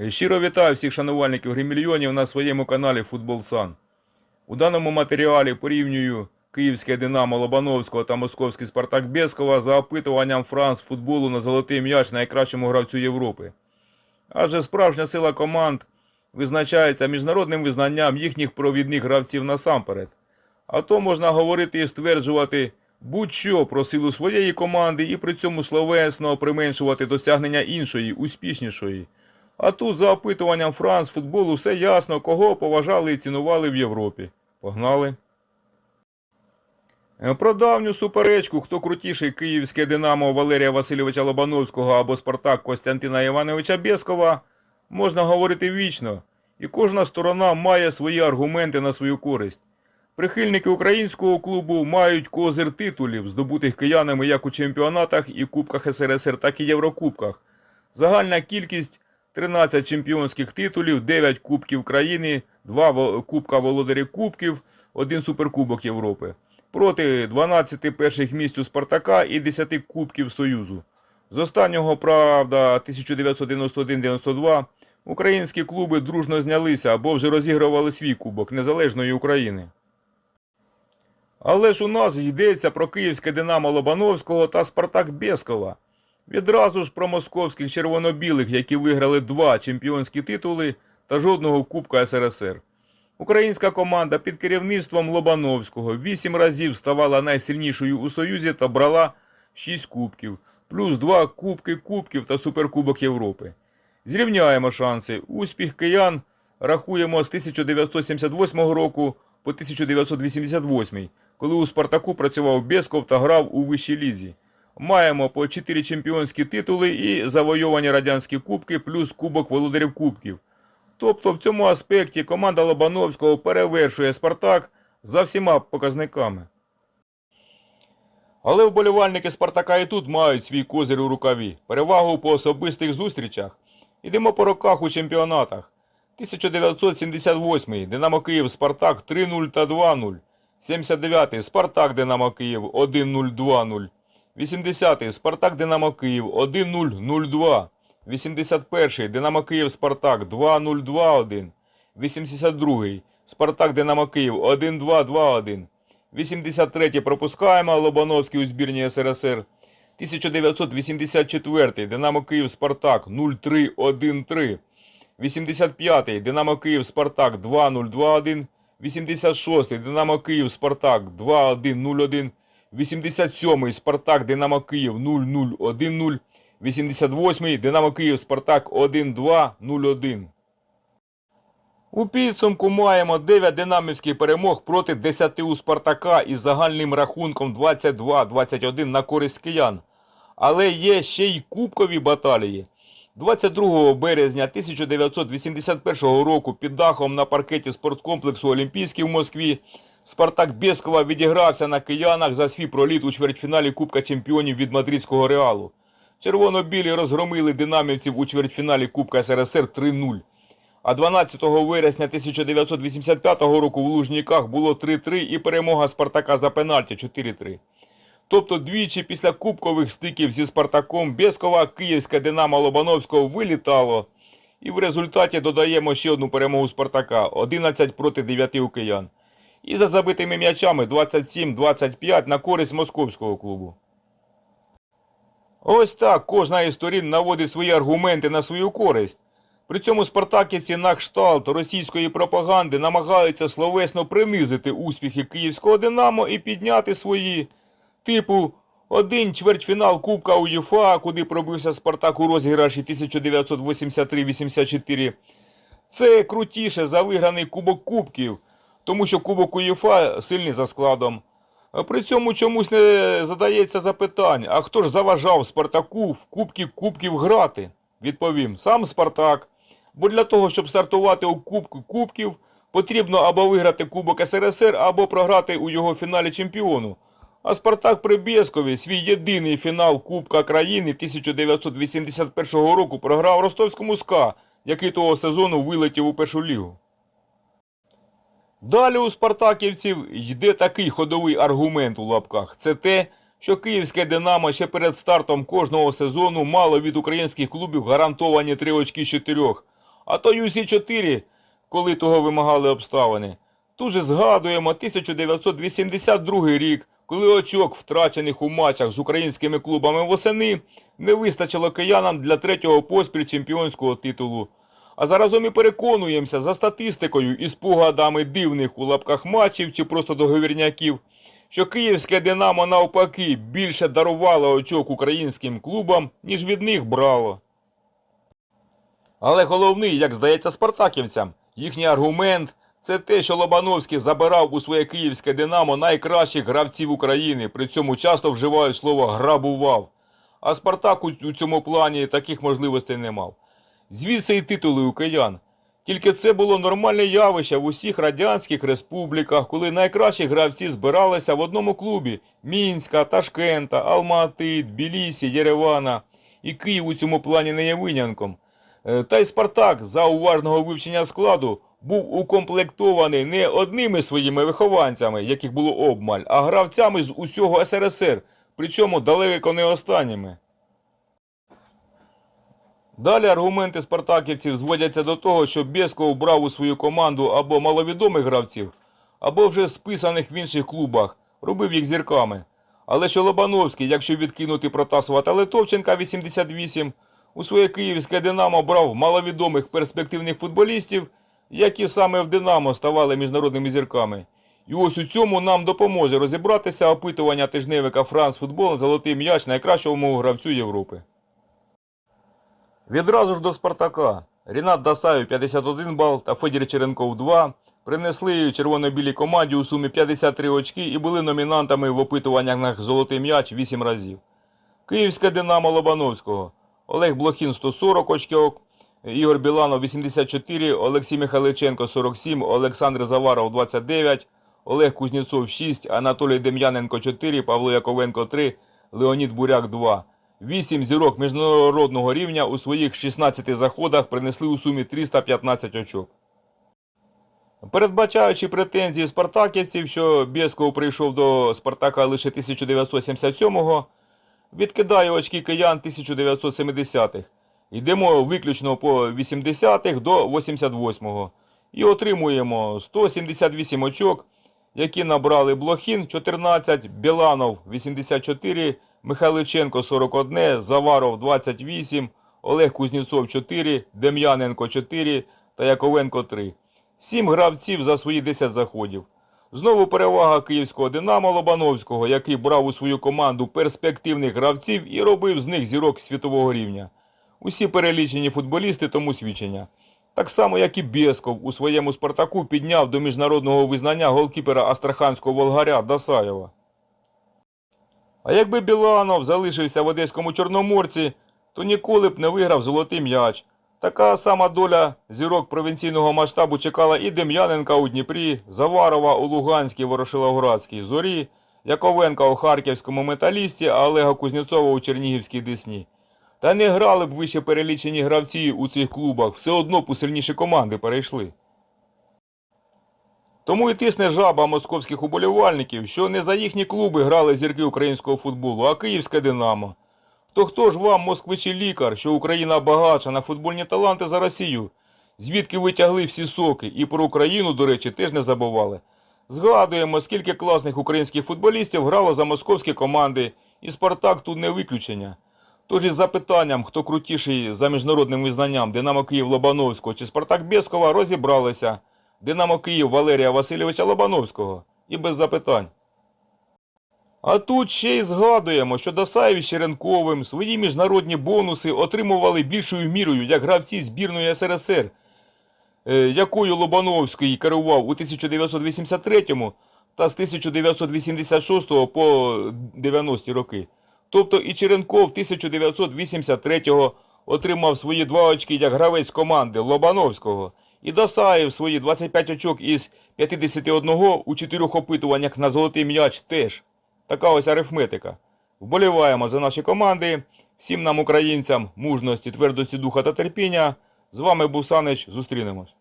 Е, Щиро вітаю всіх шанувальників гримільйонів на своєму каналі Футбол Сан. У даному матеріалі порівнюю Київське Динамо Лобановського та Московський Спартак Бєскова за опитуванням Франс футболу на золотий м'яч найкращому гравцю Європи. Адже справжня сила команд визначається міжнародним визнанням їхніх провідних гравців насамперед. А то можна говорити і стверджувати будь-що про силу своєї команди і при цьому словесно применшувати досягнення іншої, успішнішої. А тут за опитуванням Франс футболу все ясно, кого поважали і цінували в Європі. Погнали. Е, Про давню суперечку, хто крутіший київське Динамо Валерія Васильовича Лобановського або Спартак Костянтина Івановича Бєскова, можна говорити вічно, і кожна сторона має свої аргументи на свою користь. Прихильники українського клубу мають козир титулів, здобутих киянами як у чемпіонатах і Кубках СРСР, так і Єврокубках. Загальна кількість 13 чемпіонських титулів, 9 кубків країни, 2 кубка володарів кубків, 1 суперкубок Європи. Проти 12 перших місць у Спартака і 10 кубків Союзу. З останнього, правда, 1991-92 українські клуби дружно знялися або вже розігрували свій кубок Незалежної України. Але ж у нас йдеться про київське Динамо Лобановського та Спартак Бєскова. Відразу ж про московських червоно-білих, які виграли два чемпіонські титули та жодного Кубка СРСР. Українська команда під керівництвом Лобановського вісім разів ставала найсильнішою у Союзі та брала 6 кубків, плюс 2 кубки кубків та Суперкубок Європи. Зрівняємо шанси. Успіх киян рахуємо з 1978 року по 1988, коли у Спартаку працював Бєсков та грав у вищій лізі. Маємо по 4 чемпіонські титули і завойовані радянські кубки плюс Кубок володарів кубків. Тобто в цьому аспекті команда Лобановського перевершує Спартак за всіма показниками. Але вболівальники Спартака і тут мають свій козир у рукаві, перевагу по особистих зустрічах. Ідемо по роках у чемпіонатах. 1978 Динамо Київ Спартак 3-0 та 2-0. 79 Спартак Динамо Київ 1-0 2-0. 80 Спартак Динамо Київ 1-0 0-2. 81 Динамо Київ Спартак 2-0 2-1. 82-й Спартак Динамо Київ 1-2 2-1. 83-й пропускаємо Лобановський у збірні СРСР. 1984 Динамо Київ Спартак 0-3 1-3. 85-й Динамо Київ Спартак 2-0 2-1. 86-й Динамо Київ Спартак 2-1 0-1. 87 Спартак Динамо Київ 0-0 1-0. 88 Динамо Київ Спартак 1-2 0-1. У підсумку маємо 9 динамівських перемог проти 10 у Спартака із загальним рахунком 22-21 на користь киян. Але є ще й кубкові баталії. 22 березня 1981 року під дахом на паркеті спорткомплексу Олімпійський в Москві Спартак Бєскова відігрався на киянах за свій проліт у чвертьфіналі Кубка чемпіонів від мадридського Реалу. Червоно-білі розгромили динамівців у чвертьфіналі Кубка СРСР 3-0. А 12 вересня 1985 року в Лужніках було 3-3 і перемога Спартака за пенальті 4-3. Тобто двічі після кубкових стиків зі Спартаком Бєскова київське Динамо Лобановського вилітало. І в результаті додаємо ще одну перемогу Спартака 11 проти 9 у киян. І за забитими м'ячами 27-25 на користь московського клубу. Ось так кожна із сторін наводить свої аргументи на свою користь. При цьому спартаківці на кшталт російської пропаганди намагаються словесно принизити успіхи київського Динамо і підняти свої, типу, один чвертьфінал Кубка УЄФА, куди пробився Спартак у розіграші 1983-84. Це крутіше за виграний Кубок Кубків, тому що Кубок УЄФА сильний за складом. При цьому чомусь не задається запитання, а хто ж заважав Спартаку в Кубки Кубків грати? Відповім, сам Спартак. Бо для того, щоб стартувати у Кубку Кубків, потрібно або виграти Кубок СРСР, або програти у його фіналі чемпіону. А Спартак при Бєскові свій єдиний фінал Кубка країни 1981 року програв ростовському СКА, який того сезону вилетів у першу лігу. Далі у спартаківців йде такий ходовий аргумент у лапках. Це те, що київське Динамо ще перед стартом кожного сезону мало від українських клубів гарантовані три очки з чотирьох, а то ЮСі-4, коли того вимагали обставини. Тут же згадуємо 1982 рік, коли очок, втрачених у матчах з українськими клубами восени, не вистачило киянам для третього поспіль чемпіонського титулу. А заразом і переконуємося за статистикою і спогадами дивних у лапках матчів чи просто договірняків, що київське Динамо навпаки більше дарувало очок українським клубам, ніж від них брало. Але головний, як здається спартаківцям, їхній аргумент це те, що Лобановський забирав у своє київське Динамо найкращих гравців України, при цьому часто вживають слово грабував. А Спартак у цьому плані таких можливостей не мав. Звідси і титули у киян. Тільки це було нормальне явище в усіх радянських республіках, коли найкращі гравці збиралися в одному клубі Мінська, Ташкента, Алмати, Тбілісі, Єревана. І Київ у цьому плані не є винянком. Е, Та й Спартак за уважного вивчення складу був укомплектований не одними своїми вихованцями, яких було обмаль, а гравцями з усього СРСР, причому далеко не останніми. Далі аргументи спартаківців зводяться до того, що Бєсков брав у свою команду або маловідомих гравців, або вже списаних в інших клубах, робив їх зірками. Але що Лобановський, якщо відкинути Протасова та Литовченка 88, у своє київське Динамо брав маловідомих перспективних футболістів, які саме в Динамо ставали міжнародними зірками. І ось у цьому нам допоможе розібратися опитування тижневика Франс Футбол Золотий м'яч найкращому гравцю Європи. Відразу ж до Спартака. Рінат Дасаєв 51 бал та Федір Черенков 2 принесли червоно-білій команді у сумі 53 очки і були номінантами в опитуваннях на золотий м'яч 8 разів. Київське Динамо Лобановського. Олег Блохін 140 очків, Ігор Біланов 84, Олексій Михайличенко 47, Олександр Заваров 29, Олег Кузнєцов 6, Анатолій Дем'яненко 4, Павло Яковенко 3, Леонід Буряк 2. Вісім зірок міжнародного рівня у своїх 16 заходах принесли у сумі 315 очок. Передбачаючи претензії спартаківців, що Бєсков прийшов до Спартака лише 1977-го, відкидаю очки киян 1970-х. Йдемо виключно по 80-х до 88-го. І отримуємо 178 очок, які набрали Блохін 14, Біланов 84, Михайличенко 41, Заваров 28, Олег Кузнєцов 4, Дем'яненко 4 та Яковенко 3. Сім гравців за свої 10 заходів. Знову перевага київського Динамо Лобановського, який брав у свою команду перспективних гравців і робив з них зірок світового рівня. Усі перелічені футболісти тому свідчення. Так само, як і Бєсков у своєму Спартаку підняв до міжнародного визнання голкіпера Астраханського Волгаря Дасаєва. А якби Біланов залишився в Одеському Чорноморці, то ніколи б не виграв золотий м'яч. Така сама доля зірок провінційного масштабу чекала і Дем'яненка у Дніпрі, Заварова у Луганській Ворошиловградській зорі, Яковенка у Харківському металісті, а Олега Кузнєцова у Чернігівській Десні. Та не грали б вище перелічені гравці у цих клубах, все одно по сильніші команди перейшли. Тому і тисне жаба московських уболівальників, що не за їхні клуби грали зірки українського футболу, а київське Динамо. То хто ж вам, москвичі лікар, що Україна багатша на футбольні таланти за Росію? Звідки витягли всі соки, і про Україну, до речі, теж не забували. Згадуємо, скільки класних українських футболістів грало за московські команди, і Спартак тут не виключення. Тож із запитанням, хто крутіший за міжнародним визнанням Динамо Київ Лобановського чи Спартак Бєскова, розібралися. Динамо Київ Валерія Васильовича Лобановського. І без запитань. А тут ще й згадуємо, що Дасаєв з Черенковим свої міжнародні бонуси отримували більшою мірою як гравці збірної СРСР, е, якою Лобановський керував у 1983 та з 1986 по 90-ті роки. Тобто і Черенков 1983 отримав свої два очки як гравець команди Лобановського. І Досаїв свої 25 очок із 51 у чотирьох опитуваннях на золотий м'яч теж. Така ось арифметика. Вболіваємо за наші команди. Всім нам, українцям, мужності, твердості духа та терпіння. З вами був Санич. Зустрінемось.